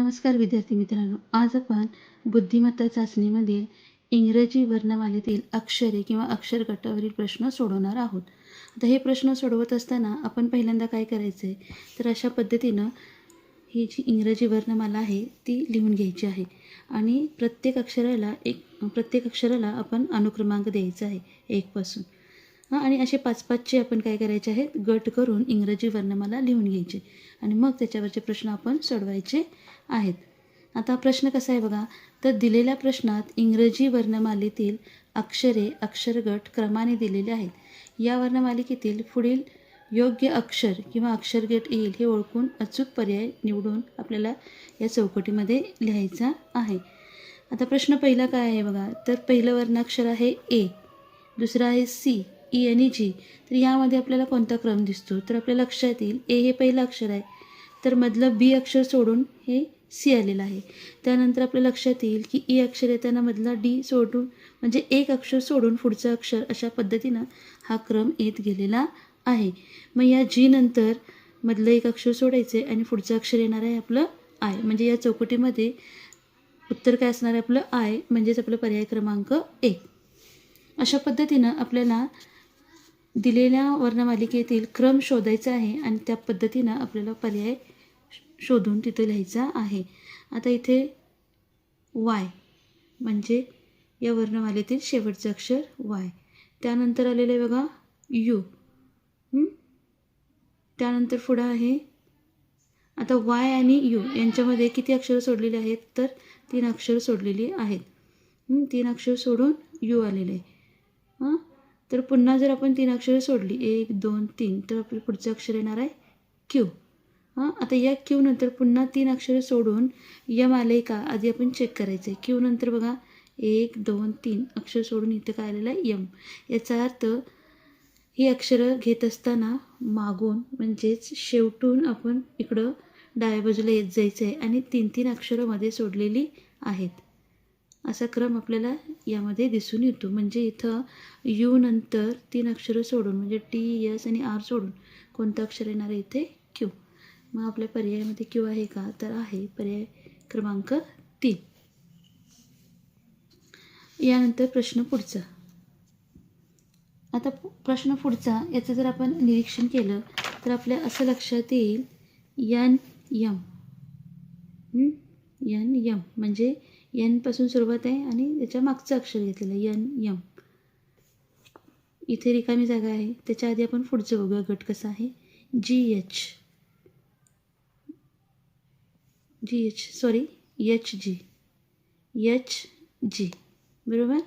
नमस्कार विद्यार्थी मित्रांनो. आज आपण बुद्धिमत्ता चाचणीमधील इंग्रजी वर्णमालेतील अक्षरे किंवा अक्षर गटावरील प्रश्न सोडवणार आहोत. आता हे प्रश्न सोडवत असताना आपण पहिल्यांदा काय करायचं आहे तर अशा पद्धतीनं ही जी इंग्रजी वर्णमाला आहे ती लिहून घ्यायची आहे. आणि प्रत्येक अक्षराला एक प्रत्येक अक्षराला आपण अनुक्रमांक द्यायचा आहे एकपासून हां आणि असे पाच पाचचे आपण काय करायचे आहेत? गट करून इंग्रजी वर्णमाला लिहून घ्यायचे. आणि मग त्याच्यावरचे प्रश्न आपण सोडवायचे आहेत. आता प्रश्न कसा आहे बघा? तर दिलेल्या प्रश्नात इंग्रजी वर्णमालेतील अक्षरे अक्षरगट क्रमाने दिलेले आहेत. या वर्णमालिकेतील पुढील योग्य अक्षर किंवा अक्षरगट येईल हे ओळखून अचूक पर्याय निवडून आपल्याला या चौकटीमध्ये लिहायचा आहे. आता प्रश्न पहिला काय आहे बघा? तर पहिलं वर्णाक्षर आहे ए दुसरं आहे सी ई आणि जी. तर यामध्ये आपल्याला कोणता क्रम दिसतो? तर आपल्या लक्षात येईल ए हे पहिलं अक्षर आहे. तर मधलं बी अक्षर सोडून हे सी आलेला आहे. त्यानंतर आपल्या लक्षात येईल की ई अक्षर येताना मधला डी सोडून म्हणजे एक अक्षर सोडून पुढचं अक्षर अशा पद्धतीनं हा क्रम येत गेलेला आहे. मग या जी नंतर मधलं एक अक्षर सोडायचं आहे आणि पुढचं अक्षर येणार आहे आपलं आय. म्हणजे या चौकटीमध्ये उत्तर काय असणार आहे आपलं आय म्हणजेच आपलं पर्याय क्रमांक एक. अशा पद्धतीनं आपल्याला दिलेल्या वर्णमालिकेतील क्रम शोधायचा आहे आणि त्या पद्धतीनं आपल्याला पर्याय शोधून तिथे लिहायचा आहे. आता इथे वाय म्हणजे या वर्णमालेतील शेवटचं अक्षर वाय त्यानंतर आलेलं आहे बघा यू त्यानंतर पुढं आहे आता वाय आणि यू यांच्यामध्ये किती अक्षरं सोडलेली आहेत? तर तीन अक्षरं सोडलेली आहेत. तीन अक्षर सोडून यू आलेले आहे. हां? तर पुन्हा जर आपण तीन अक्षरं सोडली एक दोन तीन तर आपलं पुढचं अक्षर येणार आहे क्यू हां आता या क्यू नंतर पुन्हा तीन अक्षरं सोडून यम आले का आधी आपण चेक करायचं आहे क्यू नंतर बघा एक दोन तीन अक्षर सोडून इथं काय आलेलं आहे यम याचा अर्थ ही अक्षरं घेत असताना मागून म्हणजेच शेवटून आपण इकडं डाव्या बाजूला येत जायचं आहे आणि तीन तीन अक्षरं मध्ये सोडलेली आहेत. असा क्रम आपल्याला यामध्ये दिसून येतो. म्हणजे इथं यू नंतर तीन अक्षरं सोडून म्हणजे टी एस आणि आर सोडून कोणतं अक्षर येणार आहे इथे? मग आपल्या पर्यायामध्ये क्यू आहे का? तर आहे पर्याय क्रमांक तीन. यानंतर प्रश्न पुढचा. आता प्रश्न पुढचा याचं जर आपण निरीक्षण केलं तर आपल्या असं लक्षात येईल यन यम. N M. म्हणजे यनपासून सुरुवात आहे आणि त्याच्या मागचं अक्षर घेतलेलं आहे यन यम. इथे रिकामी जागा आहे. त्याच्या आधी आपण पुढचं बघूया गट कसा आहे? G H. G H sorry H G H G बरोबर?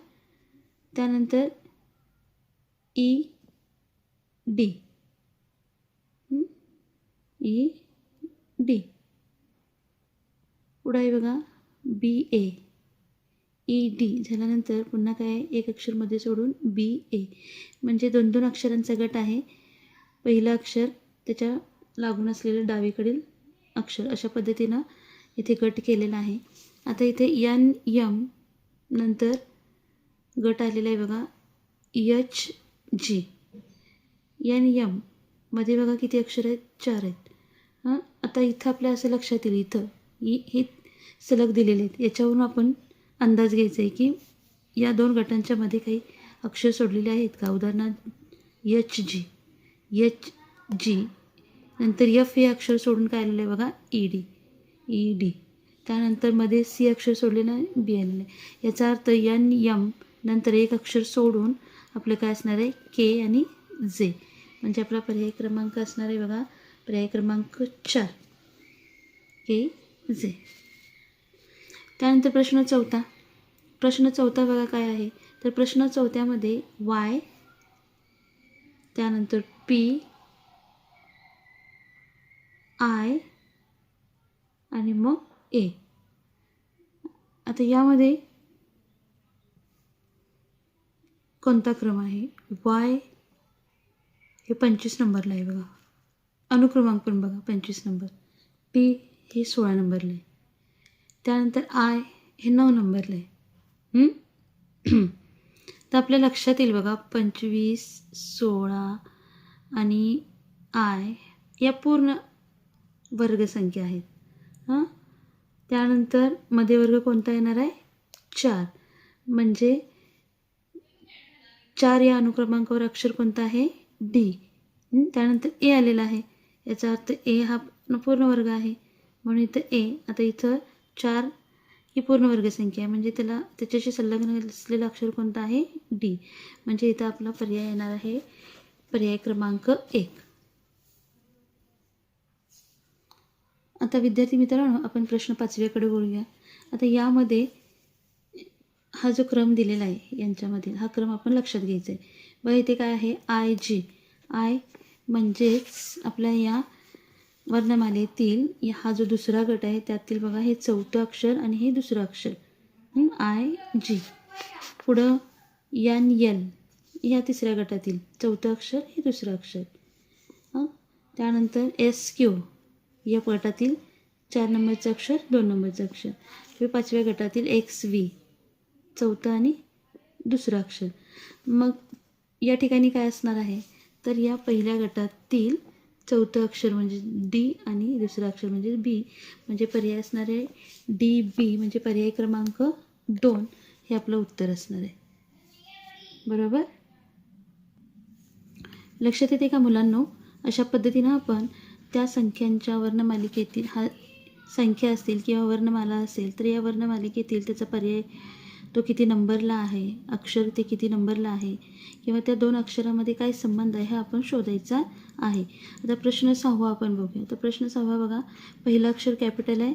त्यानंतर ई डी ई डी पुढं आहे बघा बी ए ई डी झाल्यानंतर पुन्हा काय एक अक्षरमध्ये सोडून बी ए म्हणजे दोन दोन अक्षरांचा गट आहे. पहिलं अक्षर त्याच्या लागून असलेलं डावीकडील अक्षर. अशा पद्धतीनं इथे गट केलेला आहे. आता इथे यन यम नंतर गट आलेला आहे बघा. यच जी. यन यममध्ये बघा किती अक्षर आहेत? चार आहेत. हां? आता इथं आपल्या असं लक्षात येईल. इथं. हे सलग दिलेले आहेत. याच्यावरून आपण अंदाज घ्यायचा आहे की या दोन गटांच्या मध्ये काही अक्षर सोडलेले आहेत का? उदाहरणार्थ यच जी. यच जी. नंतर यफ हे अक्षर सोडून काय आलेलं आहे बघा? E D. ई डी त्यानंतरमध्ये सी अक्षर सोडलेलं आहे बी एन आहे याचा अर्थ यन यम नंतर एक अक्षर सोडून आपलं काय असणार आहे? के आणि जे म्हणजे आपला पर्याय क्रमांक असणार आहे बघा. पर्याय क्रमांक चार. के जे त्यानंतर प्रश्न चौथा. प्रश्न चौथा बघा काय आहे? तर प्रश्न चौथ्यामध्ये वाय त्यानंतर पी आय आणि मग ए. आता यामध्ये कोणता क्रम आहे? वाय हे पंचवीस नंबरला आहे बघा. अनुक्रमांक पण बघा पंचवीस नंबर. पी हे सोळा नंबरला आहे. त्यानंतर आय हे नऊ नंबरला आहे. तर आपल्या लक्षात येईल बघा पंचवीस सोळा आणि आय या पूर्ण वर्गसंख्या आहेत. हां? त्यानंतर मध्यवर्ग कोणता येणार आहे? चार. म्हणजे चार या अनुक्रमांकावर अक्षर कोणता आहे? डी. त्यानंतर ए आलेला आहे. याचा अर्थ ए हा पूर्ण वर्ग आहे. म्हणून इथं ए. आता इथं चार ही पूर्णवर्ग संख्या आहे. म्हणजे त्याला त्याच्याशी संलग्न असलेलं अक्षर कोणतं आहे? डी. म्हणजे इथं आपला पर्याय येणार आहे. पर्याय क्रमांक एक. आता विद्यार्थी मित्रांनो आपण प्रश्न पाचव्याकडे बोलूया आता यामध्ये हा जो क्रम दिलेला आहे यांच्यामधील हा क्रम आपण लक्षात घ्यायचा आहे बघा इथे काय आहे? आय जी आय म्हणजेच आपल्या या वर्णमालेतील या- हा जो दुसरा गट आहे त्यातील बघा हे चौथं अक्षर आणि हे दुसरं अक्षर. आय जी पुढं यन यल या तिसऱ्या गटातील चौथं अक्षर हे दुसरं अक्षर. हं? त्यानंतर एस क्यू या गटातील चार नंबरचं अक्षर दोन नंबरचं अक्षर. हे पाचव्या गटातील एक्स व्ही चौथं आणि दुसरं अक्षर. मग या ठिकाणी काय असणार आहे? तर या पहिल्या गटातील चौथं अक्षर म्हणजे डी आणि दुसरं अक्षर म्हणजे बी म्हणजे पर्याय असणार आहे डी बी म्हणजे पर्याय क्रमांक दोन. हे आपलं उत्तर असणार आहे. बरोबर? लक्षात येते का मुलांनो? अशा पद्धतीनं आपण त्या संख्यांच्या वर्णमालिकेतील हा संख्या असतील किंवा वर्णमाला असेल तर या वर्णमालिकेतील त्याचा पर्याय तो किती नंबरला आहे अक्षर ते किती नंबरला आहे किंवा त्या दोन अक्षरामध्ये काय संबंध आहे हे आपण शोधायचा आहे. आता प्रश्न सहावा आपण बघूया. तर प्रश्न सहावा बघा. पहिलं अक्षर कॅपिटल आहे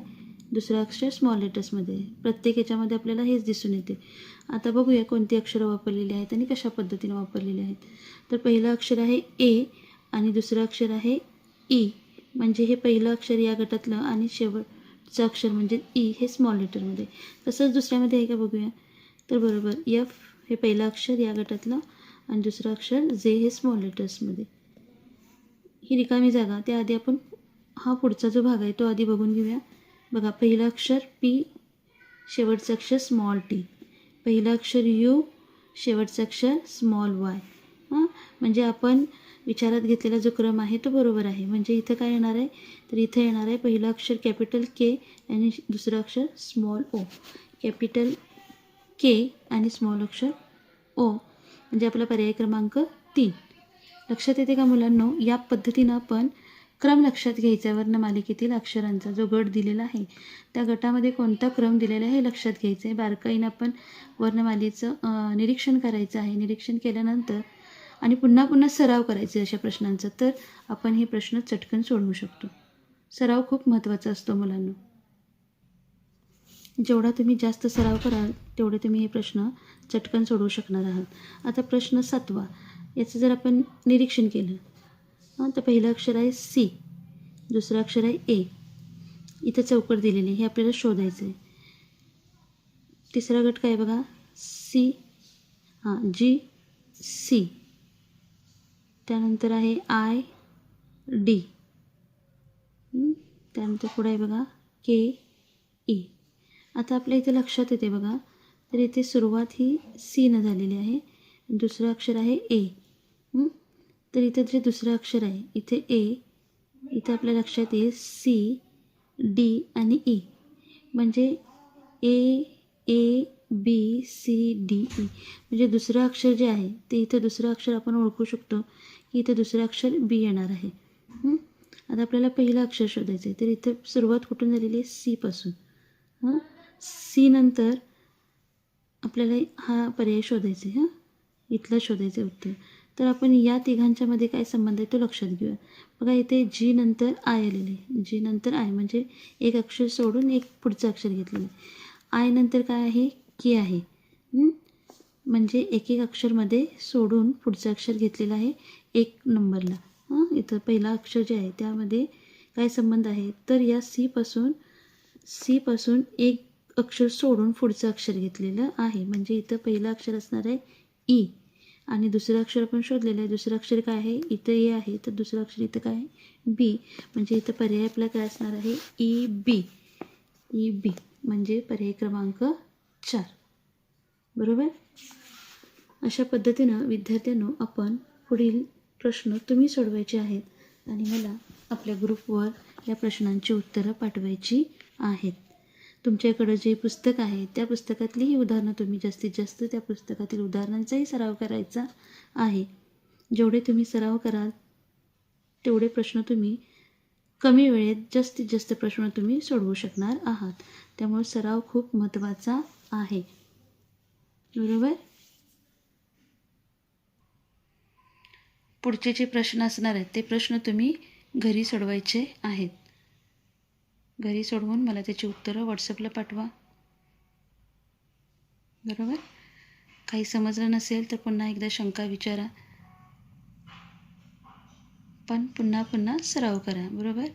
दुसरं अक्षर स्मॉल लेटर्समध्ये आहे. प्रत्येक याच्यामध्ये आपल्याला हेच दिसून येते. आता बघूया कोणती अक्षरं वापरलेली आहेत आणि कशा पद्धतीने वापरलेली आहेत. तर पहिलं अक्षर आहे ए आणि दुसरं अक्षर आहे ई. म्हणजे हे पहिलं अक्षर या गटातलं आणि शेवटचं अक्षर म्हणजे ई हे स्मॉल लेटरमध्ये तसंच दुसऱ्यामध्ये आहे का बघूया? तर बरोबर एफ हे पहिलं अक्षर या गटातलं आणि दुसरं अक्षर जे हे स्मॉल लेटर्समध्ये ही रिकामी जागा त्याआधी आपण हा पुढचा जो भाग आहे तो आधी बघून घेऊया. बघा पहिलं अक्षर पी शेवटचं अक्षर स्मॉल टी पहिलं अक्षर यू शेवटचं अक्षर स्मॉल वाय हां? म्हणजे आपण विचारात घेतलेला जो क्रम आहे तो बरोबर आहे. म्हणजे इथं काय येणार आहे? तर इथं येणार आहे पहिलं अक्षर कॅपिटल के आणि दुसरं अक्षर स्मॉल ओ कॅपिटल के आणि स्मॉल अक्षर ओ म्हणजे आपला पर्याय क्रमांक तीन. लक्षात येते का मुलांनो? या पद्धतीनं आपण क्रम लक्षात घ्यायचा वर्णमालिकेतील अक्षरांचा जो गट दिलेला आहे त्या गटामध्ये कोणता क्रम दिलेला आहे हे लक्षात घ्यायचं आहे बारकाईनं आपण वर्णमालेचं निरीक्षण करायचं आहे. निरीक्षण केल्यानंतर आणि पुन्हा पुन्हा सराव करायचे अशा प्रश्नांचा तर आपण हे प्रश्न चटकन सोडवू शकतो. सराव खूप महत्त्वाचा असतो मुलांना. जेवढा तुम्ही जास्त सराव कराल तेवढे तुम्ही हे प्रश्न चटकन सोडवू शकणार आहात. आता प्रश्न सातवा. याचं जर आपण निरीक्षण केलं हां तर पहिलं अक्षर आहे सी दुसरं अक्षर आहे ए इथं चौकट दिलेली आहे हे आपल्याला शोधायचं आहे. तिसरा गट काय आहे बघा सी हां जी सी त्यानंतर आहे आय डी त्यानंतर पुढे आहे बघा के ई e. आता आपल्या इथे लक्षात येते बघा तर इथे सुरुवात ही सीनं झालेली आहे दुसरं अक्षर आहे ए तर इथं जे दुसरं अक्षर आहे इथे ए इथं आपल्या लक्षात येईल सी डी आणि ई म्हणजे A A B C D E म्हणजे दुसरं अक्षर जे आहे ते इथं दुसरं अक्षर आपण ओळखू शकतो. इथं दुसरं अक्षर बी येणार आहे. आता आपल्याला पहिलं अक्षर शोधायचं आहे तर इथं सुरुवात कुठून झालेली आहे? सीपासून हां? सी नंतर आपल्याला हा पर्याय शोधायचा आहे हां? इथलं शोधायचं आहे उत्तर. तर आपण या तिघांच्यामध्ये काय संबंध आहे तो लक्षात घेऊया. बघा इथे जी नंतर आय आलेले आहे. जी नंतर आय म्हणजे एक अक्षर सोडून एक पुढचं अक्षर घेतलेलं आहे. आय नंतर काय आहे? के आहे. म्हणजे एक एक अक्षरमध्ये सोडून पुढचं अक्षर घेतलेलं आहे एक नंबरला. हां? इथं पहिला अक्षर जे आहे त्यामध्ये काय संबंध आहे? तर या सीपासून सीपासून एक अक्षर सोडून पुढचं अक्षर घेतलेलं आहे. म्हणजे इथं पहिलं अक्षर असणार आहे ई आणि दुसरं अक्षर आपण शोधलेलं आहे. दुसरं अक्षर काय आहे? इथं ए आहे. तर दुसरं अक्षर इथं काय आहे? बी म्हणजे इथं पर्याय आपला काय असणार आहे? ई बी ई बी म्हणजे पर्याय क्रमांक चार. बरोबर? अशा पद्धतीनं विद्यार्थ्यांनो आपण पुढील प्रश्न तुम्ही सोडवायचे आहेत आणि मला आपल्या ग्रुपवर या प्रश्नांची उत्तरं पाठवायची आहेत. तुमच्याकडं जे पुस्तक आहे त्या पुस्तकातलीही उदाहरणं तुम्ही जास्तीत जास्त त्या पुस्तकातील उदाहरणांचाही सराव करायचा आहे. जेवढे तुम्ही सराव कराल तेवढे प्रश्न तुम्ही कमी वेळेत जास्तीत जास्त प्रश्न तुम्ही सोडवू शकणार आहात. त्यामुळे सराव खूप महत्त्वाचा आहे. बरोबर? पुढचे जे प्रश्न असणार आहेत ते प्रश्न तुम्ही घरी सोडवायचे आहेत. घरी सोडवून मला त्याची उत्तरं व्हॉट्सअपला पाठवा. बरोबर? काही समजलं नसेल तर पुन्हा एकदा शंका विचारा. पण पुन्हा पुन्हा सराव करा बरोबर?